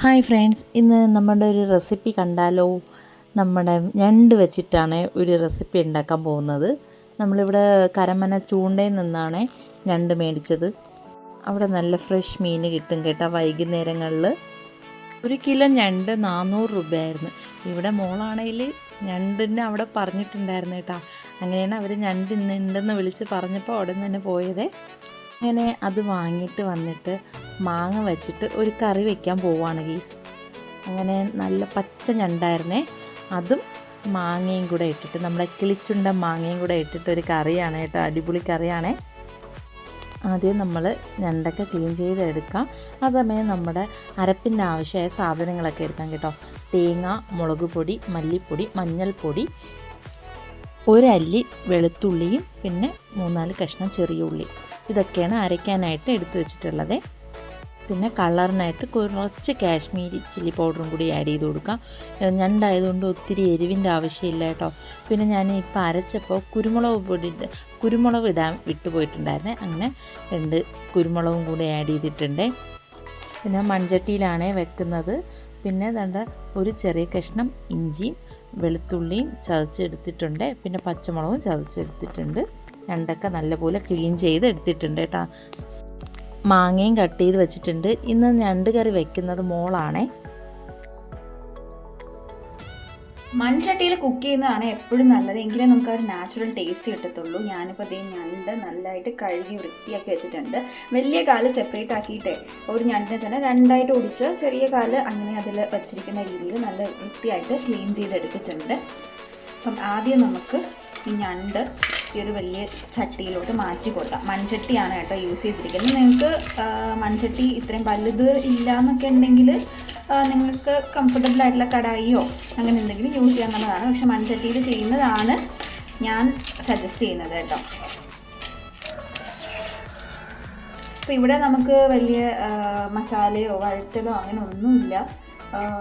Hi friends ഇന്ന് നമ്മുടെ ഒരു റെസിപ്പി കണ്ടാലോ? നമ്മുടെ ഞണ്ട് വെച്ചിട്ടാണ് ഒരു റെസിപ്പി ഉണ്ടാക്കാൻ പോകുന്നത്. നമ്മളിവിടെ കരമന ചൂണ്ടയിൽ നിന്നാണ് ഞണ്ട് മേടിച്ചത്. അവിടെ നല്ല ഫ്രഷ് മീൻ കിട്ടും കേട്ടോ വൈകുന്നേരങ്ങളിൽ. ഒരു കിലോ ഞണ്ട് നാനൂറ് രൂപയായിരുന്നു. ഇവിടെ മോളാണെങ്കിൽ ഞണ്ടിനെ അവിടെ പറഞ്ഞിട്ടുണ്ടായിരുന്നു കേട്ടോ. അങ്ങനെയാണ് അവർ ഞണ്ട് ഇന്ന് ഉണ്ടെന്ന് വിളിച്ച് പറഞ്ഞപ്പോൾ അവിടെ നിന്ന് തന്നെ പോയതേ. അങ്ങനെ അത് വാങ്ങിയിട്ട് വന്നിട്ട് മാങ്ങ വെച്ചിട്ട് ഒരു കറി വെക്കാൻ പോവാണ് ഗീസ്. അങ്ങനെ നല്ല പച്ച ഞണ്ടായിരുന്നേ. അതും മാങ്ങയും കൂടെ ഇട്ടിട്ട് നമ്മുടെ കിളിച്ചുണ്ട മാങ്ങയും കൂടെ ഇട്ടിട്ട് ഒരു കറിയാണ് കേട്ടോ അടിപൊളി കറിയാണ്. ആദ്യം നമ്മൾ ഞണ്ടൊക്കെ ക്ലീൻ ചെയ്തെടുക്കാം. ആ സമയം നമ്മുടെ അരപ്പിന്റെ ആവശ്യമായ സാധനങ്ങളൊക്കെ എടുക്കാം കേട്ടോ. തേങ്ങ മുളക് പൊടി മല്ലിപ്പൊടി മഞ്ഞൾപ്പൊടി ഒരല്ലി വെളുത്തുള്ളിയും പിന്നെ മൂന്നാൽ കഷ്ണം ചെറിയ ഉള്ളി. ഇതൊക്കെയാണ് അരയ്ക്കാനായിട്ട് എടുത്തു വെച്ചിട്ടുള്ളത്. പിന്നെ കളറിനായിട്ട് കുറച്ച് കാശ്മീരി ചില്ലി പൗഡറും കൂടി ആഡ് ചെയ്ത് കൊടുക്കാം. ഞണ്ടായതുകൊണ്ട് ഒത്തിരി എരിവിന്റെ ആവശ്യമില്ല കേട്ടോ. പിന്നെ ഞാൻ ഇപ്പോൾ അരച്ചപ്പോൾ കുരുമുളക് പൊടി കുരുമുളക് ഇടാൻ വിട്ടുപോയിട്ടുണ്ടായിരുന്നേ അങ്ങനെ രണ്ട് കുരുമുളകും കൂടി ആഡ് ചെയ്തിട്ടുണ്ട്. പിന്നെ മൺചട്ടിയിലാണ് വെക്കുന്നത്. പിന്നെ ദണ്ട ഒരു ചെറിയ കഷ്ണം ഇഞ്ചിയും വെളുത്തുള്ളിയും ചതച്ചെടുത്തിട്ടുണ്ട്. പിന്നെ പച്ചമുളകും ചതച്ചെടുത്തിട്ടുണ്ട്. ഞണ്ടൊക്കെ നല്ലപോലെ ക്ലീൻ ചെയ്ത് എടുത്തിട്ടുണ്ട് കേട്ടോ. മാങ്ങയും കട്ട് ചെയ്ത് വെച്ചിട്ടുണ്ട്. ഇന്ന് ഞണ്ട് കറി വെക്കുന്നത് മോളാണേ. മൺചട്ടിയിൽ കുക്ക് ചെയ്യുന്നതാണ് എപ്പോഴും നല്ലത്. എങ്കിലേ നമുക്ക് ഒരു നാച്ചുറൽ ടേസ്റ്റ് കിട്ടത്തുള്ളൂ. ഞാനിപ്പോൾ അതേ ഞണ്ട് നല്ലതായിട്ട് കഴുകി വൃത്തിയാക്കി വെച്ചിട്ടുണ്ട്. വലിയ കാൽ സെപ്പറേറ്റ് ആക്കിയിട്ട് ഒരു ഞണ്ടിനെ തന്നെ രണ്ടായിട്ട് ഒടിച്ച് ചെറിയ കാൽ അങ്ങനെ അതിൽ വച്ചിരിക്കുന്ന രീതിയിൽ നല്ല വൃത്തിയായിട്ട് ക്ലീൻ ചെയ്തെടുത്തിട്ടുണ്ട്. അപ്പം ആദ്യം നമുക്ക് ഈ ഞണ്ട് ഈ ഒരു വലിയ ചട്ടിയിലോട്ട് മാറ്റി കൊടുക്കാം. മൺചട്ടിയാണ് കേട്ടോ യൂസ് ചെയ്തിരിക്കുന്നത്. നിങ്ങൾക്ക് മൺചട്ടി ഇത്രയും വലുത് ഇല്ല എന്നൊക്കെ ഉണ്ടെങ്കിൽ നിങ്ങൾക്ക് കംഫർട്ടബിൾ ആയിട്ടുള്ള കടായിയോ അങ്ങനെ എന്തെങ്കിലും യൂസ് ചെയ്യാവുന്നതാണ്. പക്ഷെ മൺചട്ടിയിൽ ചെയ്യുന്നതാണ് ഞാൻ സജസ്റ്റ് ചെയ്യുന്നത് കേട്ടോ. അപ്പോൾ ഇവിടെ നമുക്ക് വലിയ മസാലയോ വഴറ്റലോ അങ്ങനെ ഒന്നുമില്ല.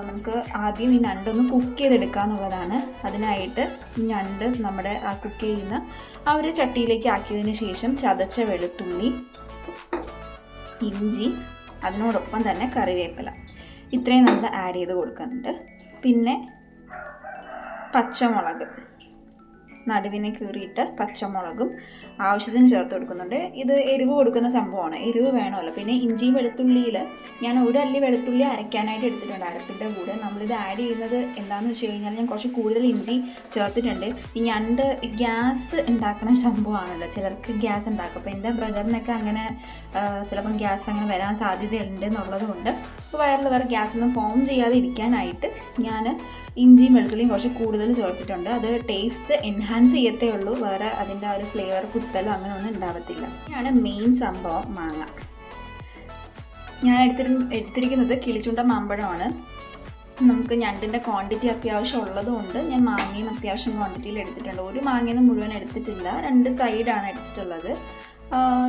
നമുക്ക് ആദ്യം ഈ ഞണ്ടൊന്ന് കുക്ക് ചെയ്തെടുക്കുക എന്നുള്ളതാണ്. അതിനായിട്ട് ഞണ്ട് നമ്മുടെ ആ കുക്ക് ചെയ്യുന്ന ആ ഒരു ചട്ടിയിലേക്ക് ആക്കിയതിന് ശേഷം ചതച്ച വെളുത്തുള്ളി ഇഞ്ചി അതിനോടൊപ്പം തന്നെ കറിവേപ്പില. ഇത്രയും നമ്മൾ ആഡ് ചെയ്ത് കൊടുക്കുന്നുണ്ട്. പിന്നെ പച്ചമുളക്. നടുവിനെ കീറിയിട്ട് പച്ചമുളകും ആവശ്യത്തിന് ചേർത്ത് കൊടുക്കുന്നുണ്ട്. ഇത് എരിവ് കൊടുക്കുന്ന സംഭവമാണ്. എരിവ് വേണമല്ലോ. പിന്നെ ഇഞ്ചിയും വെളുത്തുള്ളിയിൽ ഞാൻ ഒരു അല്ലി വെളുത്തുള്ളി അരയ്ക്കാനായിട്ട് എടുത്തിട്ടുണ്ട് അരപ്പിന്റെ കൂടെ. നമ്മളിത് ആഡ് ചെയ്യുന്നത് എന്താണെന്ന് വെച്ച് കഴിഞ്ഞാൽ ഞാൻ കുറച്ച് കൂടുതൽ ഇഞ്ചി ചേർത്തിട്ടുണ്ട്. ഈ ഞണ്ട് ഗ്യാസ് ഉണ്ടാക്കുന്ന സംഭവമാണല്ലോ. ചിലർക്ക് ഗ്യാസ് ഉണ്ടാക്കും. അപ്പോൾ എന്റെ ബ്രദറിനൊക്കെ അങ്ങനെ ചിലപ്പം ഗ്യാസ് അങ്ങനെ വരാൻ സാധ്യതയുണ്ട് എന്നുള്ളത് കൊണ്ട് വയറിൽ വേറെ ഗ്യാസൊന്നും ഫോം ചെയ്യാതെ ഇരിക്കാനായിട്ട് ഞാൻ ഇഞ്ചിയും വെളുത്തുള്ളിയും കുറച്ച് കൂടുതൽ ചേർത്തിട്ടുണ്ട്. അത് ടേസ്റ്റ് എൻഹാൻസ് ചെയ്യത്തേ ഉള്ളൂ. വേറെ അതിന്റെ ആ ഒരു ഫ്ലേവർ കുത്തലോ അങ്ങനെ ഒന്നും ഉണ്ടാവത്തില്ല. ഇതാണ് മെയിൻ സംഭവം മാങ്ങ. ഞാൻ എടുത്തിരി എടുത്തിരിക്കുന്നത് കിളിച്ചുണ്ട മാമ്പഴമാണ്. നമുക്ക് ഞണ്ടിന്റെ ക്വാണ്ടിറ്റി അത്യാവശ്യം ഉള്ളതുകൊണ്ട് ഞാൻ മാങ്ങയും അത്യാവശ്യം ക്വാണ്ടിറ്റിയിൽ എടുത്തിട്ടുണ്ട്. ഒരു മാങ്ങയൊന്നും മുഴുവൻ എടുത്തിട്ടില്ല. രണ്ട് സൈഡാണ് എടുത്തിട്ടുള്ളത്.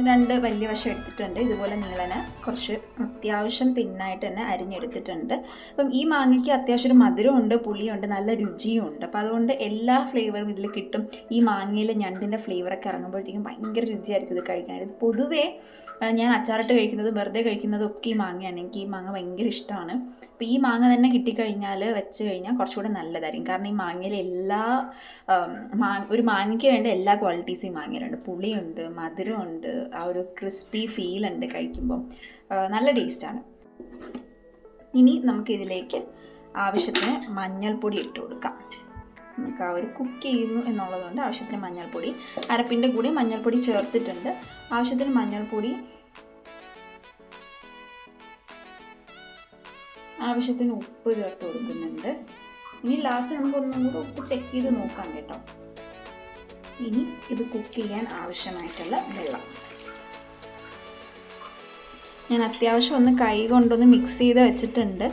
രണ്ട് വലിയ വശം എടുത്തിട്ടുണ്ട്. ഇതുപോലെ നീളന് കുറച്ച് അത്യാവശ്യം തിന്നായിട്ട് തന്നെ അരിഞ്ഞെടുത്തിട്ടുണ്ട്. അപ്പം ഈ മാങ്ങയ്ക്ക് അത്യാവശ്യം ഒരു മധുരമുണ്ട് പുളിയുണ്ട് നല്ല രുചിയും ഉണ്ട് അപ്പോൾ അതുകൊണ്ട് എല്ലാ ഫ്ലേവറും ഇതിൽ കിട്ടും. ഈ മാങ്ങയിൽ ഞണ്ടിന്റെ ഫ്ലേവറൊക്കെ ഇറങ്ങുമ്പോഴത്തേക്കും ഭയങ്കര രുചിയായിരിക്കും ഇത് കഴിക്കാനായിട്ട് പൊതുവേ ഞാൻ അച്ചാറിട്ട് കഴിക്കുന്നത് വെറുതെ കഴിക്കുന്നതും ഒക്കെ ഈ മാങ്ങയാണ്. എനിക്ക് ഈ മാങ്ങ ഭയങ്കര ഇഷ്ടമാണ്. അപ്പോൾ ഈ മാങ്ങ തന്നെ കിട്ടിക്കഴിഞ്ഞാൽ വെച്ച് കഴിഞ്ഞാൽ കുറച്ചുകൂടെ നല്ലതായിരിക്കും. കാരണം ഈ മാങ്ങയിൽ എല്ലാ ഒരു മാങ്ങയ്ക്ക് വേണ്ട എല്ലാ ക്വാളിറ്റീസും ഈ മാങ്ങയിലുണ്ട്. പുളിയുണ്ട് മധുരമുണ്ട് ആ ഒരു ക്രിസ്പി ഫീൽ ഉണ്ട് കഴിക്കുമ്പം. ആ, നല്ല ടേസ്റ്റാണ് ഇനി നമുക്കിതിലേക്ക് ആവശ്യത്തിന് മഞ്ഞൾപ്പൊടി ഇട്ട് കൊടുക്കാം. നമുക്ക് കുക്ക് ചെയ്യുന്നു എന്നുള്ളതുകൊണ്ട് ആവശ്യത്തിന് മഞ്ഞൾപ്പൊടി അരപ്പിന്റെ കൂടെ മഞ്ഞൾപ്പൊടി ചേർത്തിട്ടുണ്ട്. ആവശ്യത്തിന് മഞ്ഞൾപ്പൊടി ആവശ്യത്തിന് ഉപ്പ് ചേർത്ത് കൊടുക്കുന്നുണ്ട്. ഇനി ലാസ്റ്റ് നമുക്ക് ഒന്നും കൂടെ ഉപ്പ് ചെക്ക് ചെയ്ത് നോക്കാം കേട്ടോ. ഇനി ഇത് കുക്ക് ചെയ്യാൻ ആവശ്യമായിട്ടുള്ള വെള്ളം. ഞാൻ അത്യാവശ്യം ഒന്ന് കൈ കൊണ്ടൊന്ന് മിക്സ് ചെയ്ത് വെച്ചിട്ടുണ്ട്.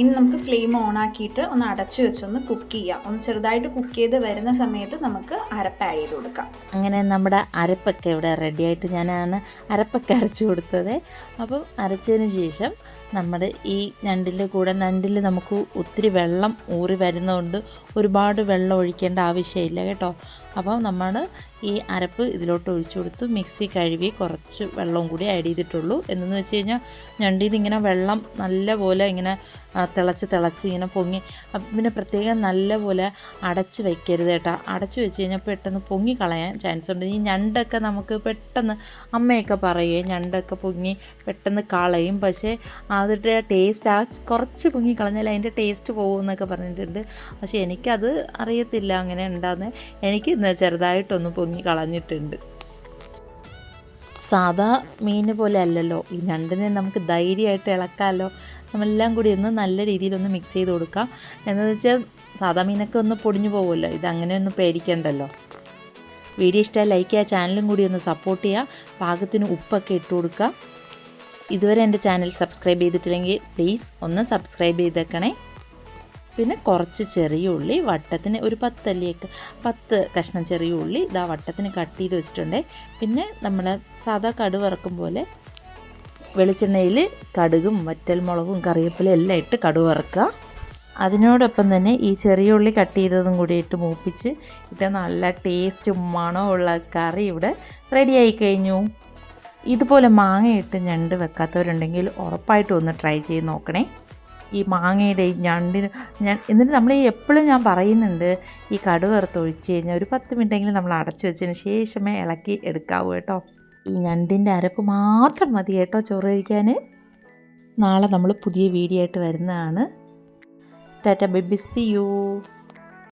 ഇനി നമുക്ക് ഫ്ലെയിം ഓൺ ആക്കിയിട്ട് ഒന്ന് അടച്ചു വെച്ചൊന്ന് കുക്ക് ചെയ്യാം. ഒന്ന് ചെറുതായിട്ട് കുക്ക് ചെയ്ത് വരുന്ന സമയത്ത് നമുക്ക് അരപ്പ് ആഡ് ചെയ്ത് കൊടുക്കാം. അങ്ങനെ നമ്മുടെ അരപ്പൊക്കെ ഇവിടെ റെഡി ആയിട്ട് ഞാനാണ് അരപ്പൊക്കെ അരച്ച് കൊടുത്തത്. അപ്പം അരച്ചതിന് ശേഷം നമ്മുടെ ഈ ഞണ്ടിന്റെ കൂടെ ഞണ്ടിൽ നമുക്ക് ഒത്തിരി വെള്ളം ഊറി വരുന്നതുകൊണ്ട് ഒരുപാട് വെള്ളം ഒഴിക്കേണ്ട ആവശ്യമില്ല കേട്ടോ. അപ്പോൾ നമ്മൾ ഈ അരപ്പ് ഇതിലോട്ട് ഒഴിച്ചു കൊടുത്തു. മിക്സി കഴുകി കുറച്ച് വെള്ളവും കൂടി ആഡ് ചെയ്തിട്ടുള്ളൂ. എന്നു വെച്ച് കഴിഞ്ഞാൽ നിന്ന് ഇങ്ങനെ വെള്ളം നല്ലപോലെ ഇങ്ങനെ തിളച്ച് തിളച്ച് ഇങ്ങനെ പൊങ്ങി പിന്നെ പ്രത്യേകം നല്ലപോലെ അടച്ച് വെക്കരുത് കേട്ടോ. അടച്ച് വെച്ച് കഴിഞ്ഞാൽ പെട്ടെന്ന് പൊങ്ങി കളയാൻ ചാൻസ് ഉണ്ട്. ഈ ഞണ്ടൊക്കെ നമുക്ക് പെട്ടെന്ന് അമ്മയൊക്കെ പറയുകയും ഞണ്ടൊക്കെ പൊങ്ങി പെട്ടെന്ന് കളയും. പക്ഷേ അതിന്റെ ടേസ്റ്റ് ആ കുറച്ച് പൊങ്ങി കളഞ്ഞാൽ അതിന്റെ ടേസ്റ്റ് പോകുമെന്നൊക്കെ പറഞ്ഞിട്ടുണ്ട്. പക്ഷേ എനിക്കത് അറിയത്തില്ല അങ്ങനെ ഉണ്ടാകുന്നത് എനിക്ക് ചെറുതായിട്ടൊന്ന് പൊങ്ങി കളഞ്ഞിട്ടുണ്ട്. സാധാ മീൻ പോലെ അല്ലല്ലോ. ഈ ഞണ്ടിനെ നമുക്ക് ധൈര്യമായിട്ട് ഇളക്കാമല്ലോ നമ്മളെല്ലാം കൂടി ഒന്ന് നല്ല രീതിയിലൊന്ന് മിക്സ് ചെയ്ത് കൊടുക്കാം. എന്നു വെച്ചാൽ സാധാ മീനൊക്കെ ഒന്ന് പൊടിഞ്ഞു പോകുമല്ലോ ഇതങ്ങനെ ഒന്ന് പേടിക്കണ്ടല്ലോ. വീഡിയോ ഇഷ്ടമായി ലൈക്ക് ചെയ്യുക ചാനലും കൂടി ഒന്ന് സപ്പോർട്ട് ചെയ്യുക. പാകത്തിന് ഉപ്പൊക്കെ ഇട്ട് കൊടുക്കുക. ഇതുവരെ എന്റെ ചാനൽ സബ്സ്ക്രൈബ് ചെയ്തിട്ടില്ലെങ്കിൽ പ്ലീസ് ഒന്ന് സബ്സ്ക്രൈബ് ചെയ്തേക്കണേ. പിന്നെ കുറച്ച് ചെറിയ ഉള്ളി വട്ടത്തിന് ഒരു പത്തല്ലിയൊക്കെ പത്ത് കഷ്ണം ചെറിയ ഉള്ളി ഇതാ വട്ടത്തിന് കട്ട് ചെയ്ത് വെച്ചിട്ടുണ്ട്. പിന്നെ നമ്മൾ സാധാ കടു വറക്കും പോലെ വെളിച്ചെണ്ണയിൽ കടുകും വറ്റൽമുളകും കറിവേപ്പിലയും എല്ലാം ഇട്ട് കടു വറുക്കുക. അതിനോടൊപ്പം തന്നെ ഈ ചെറിയ ഉള്ളി കട്ട് ചെയ്തതും കൂടി ഇട്ട് മൂപ്പിച്ച് ഇട്ട് നല്ല ടേസ്റ്റും മണമുള്ള കറി ഇവിടെ റെഡിയായി കഴിഞ്ഞു. ഇതുപോലെ മാങ്ങയിട്ട് ഞണ്ട് വെക്കാത്തവരുണ്ടെങ്കിൽ ഉറപ്പായിട്ടും ഒന്ന് ട്രൈ ചെയ്ത് നോക്കണേ. ഈ മാങ്ങയുടെ ഈ ഞണ്ടിന് ഞാൻ എന്നിട്ട് നമ്മൾ ഈ എപ്പോഴും ഞാൻ പറയുന്നുണ്ട് ഈ കടുവറുത്ത് ഒഴിച്ച് കഴിഞ്ഞാൽ ഒരു പത്ത് മിനിറ്റെങ്കിലും നമ്മൾ അടച്ചു വെച്ചതിന് ശേഷമേ ഇളക്കി എടുക്കാവൂ കേട്ടോ. ഈ ഞണ്ടിന്റെ അരപ്പ് മാത്രം മതി കേട്ടോ ചോറ് കഴിക്കാൻ. നാളെ നമ്മൾ പുതിയ വീഡിയോ ആയിട്ട് വരുന്നതാണ്. Tata bye miss you.